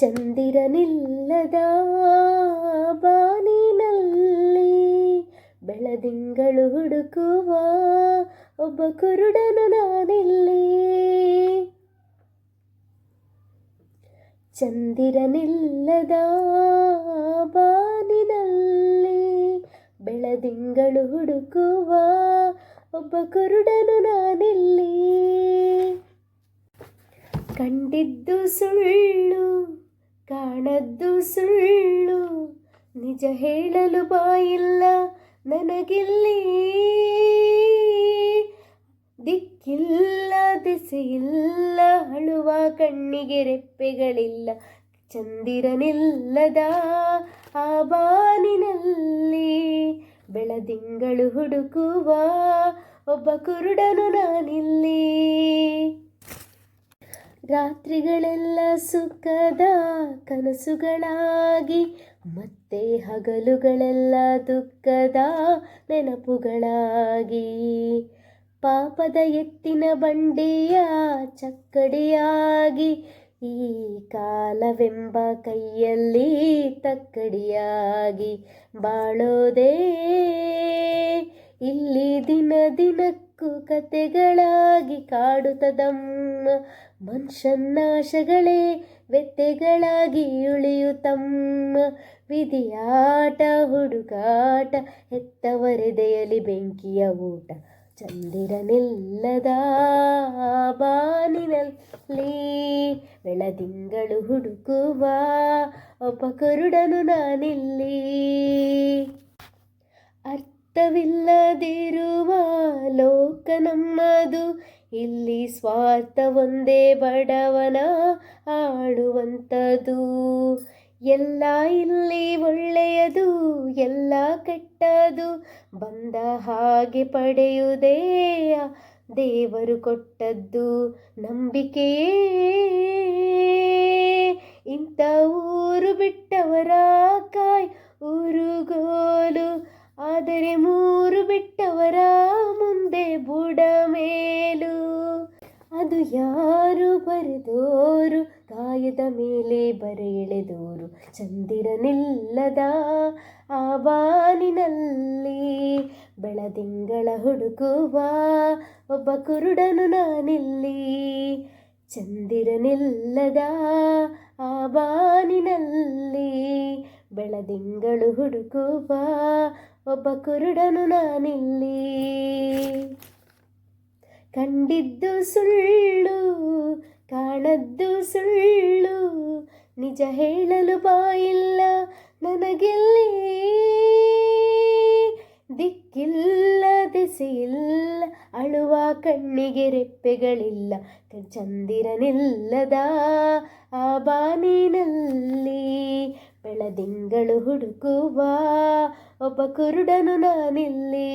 ಚಂದಿರನಿಲ್ಲದ ಬಾನಿನಲ್ಲಿ ಬೆಳದಿಂಗಳು ಹುಡುಕುವ ಒಬ್ಬ ಕುರುಡನು ನಾನಿಲ್ಲಿ. ಚಂದಿರನಿಲ್ಲದ ಬಾನಿನಲ್ಲಿ ಬೆಳದಿಂಗಳು ಹುಡುಕುವ ಒಬ್ಬ ಕುರುಡನು ನಾನಿಲ್ಲಿ. ಕಂಡಿದ್ದು ಸುಳ್ಳು ಕಾಣದ್ದು ಸುಳ್ಳು. ನಿಜ ಹೇಳಲು ಬಾಯಿಲ್ಲ ನನಗಿಲ್ಲಿ. ದಿಕ್ಕಿಲ್ಲ, ದಿಸೆಯಿಲ್ಲ, ಅಳುವ ಕಣ್ಣಿಗೆ ರೆಪ್ಪೆಗಳಿಲ್ಲ. ಚಂದಿರನಿಲ್ಲದ ಆ ಬಾನಿನಲ್ಲಿ. ಬೆಳದಿಂಗಳು ಹುಡುಕುವ ಒಬ್ಬ ಕುರುಡನು ನಾನಿಲ್ಲಿ. ರಾತ್ರಿಗಳೆಲ್ಲ ಸುಖದ ಕನಸುಗಳಾಗಿ, ಮತ್ತೆ ಹಗಲುಗಳೆಲ್ಲ ದುಃಖದ ನೆನಪುಗಳಾಗಿ. ಪಾಪದ ಎತ್ತಿನ ಬಂಡೆಯ ಚಕ್ಕಡಿಯಾಗಿ, ಈ ಕಾಲವೆಂಬ ಕೈಯಲ್ಲಿ ತಕ್ಕಡಿಯಾಗಿ ಬಾಳೋದೇ. ಇಲ್ಲಿ ದಿನ ದಿನಕ್ಕೂ ಕತೆಗಳಾಗಿ ಕಾಡುತ್ತದಮ್ಮ ಮನುಷ್ಯನಾಶಗಳೇ ವ್ಯತ್ಯೆಗಳಾಗಿ ಉಳಿಯುತ್ತಮ್ಮ ವಿಧಿಯಾಟ, ಹುಡುಗಾಟ, ಹೆತ್ತವರೆದೆಯಲಿ ಬೆಂಕಿಯ ಊಟ. ಚಂದಿರನಿಲ್ಲದ ಬಾನಿನಲ್ಲಿ ಬೆಳದಿಂಗಳು ಹುಡುಕುವ ಒಬ್ಬ ಕುರುಡನು ನಾನಿಲ್ಲಿ. ಅರ್ಥವಿಲ್ಲದಿರುವ ಲೋಕ ನಮ್ಮದು. ಇಲ್ಲಿ ಸ್ವಾರ್ಥ ಒಂದೇ ಬಡವನ ಆಡುವಂಥದ್ದು ಎಲ್ಲ ಇಲ್ಲಿ ಒಳ್ಳೆಯದು, ಎಲ್ಲ ಕೆಟ್ಟದು. ಬಂದ ಹಾಗೆ ಪಡೆಯುವುದೇ ದೇವರು ಕೊಟ್ಟದ್ದು. ನಂಬಿಕೆಯೇ ಇಂಥ ಊರು ಬಿಟ್ಟವರ ಕಾಯ್ ಊರುಗೋಲು. ಆದರೆ ಮೂರು ಯಾರು ಬರೆದೋರು? ಕಾಯದ ಮೇಲೆ ಬರೆ ಎಳೆದೋರು ಚಂದಿರನಿಲ್ಲದ ಆ ಬಾನಿನಲ್ಲಿ ಬೆಳದಿಂಗಳ ಹುಡುಕುವ ಒಬ್ಬ ಕುರುಡನು ನಾನಿಲ್ಲಿ. ಚಂದಿರನಿಲ್ಲದ ಆ ಬಾನಿನಲ್ಲಿ ಬೆಳದಿಂಗಳು ಹುಡುಕುವ ಒಬ್ಬ ಕುರುಡನು ನಾನಿಲ್ಲಿ. ಕಂಡಿದ್ದು ಸುಳ್ಳು, ಕಾಣದ್ದು ಸುಳ್ಳು. ನಿಜ ಹೇಳಲು ಬಾಯಿಲ್ಲ ನನಗೆಲ್ಲಿ? ದಿಕ್ಕಿಲ್ಲ ದಿಸೆಯಿಲ್ಲ ಅಳುವ ಕಣ್ಣಿಗೆ ರೆಪ್ಪೆಗಳಿಲ್ಲ. ಚಂದಿರನಿಲ್ಲದ ಆ ಬಾನಿನಲ್ಲಿ ಬೆಳದಿಂಗಳು ಹುಡುಕುವ ಒಬ್ಬ ಕುರುಡನು ನಾನಿಲ್ಲಿ.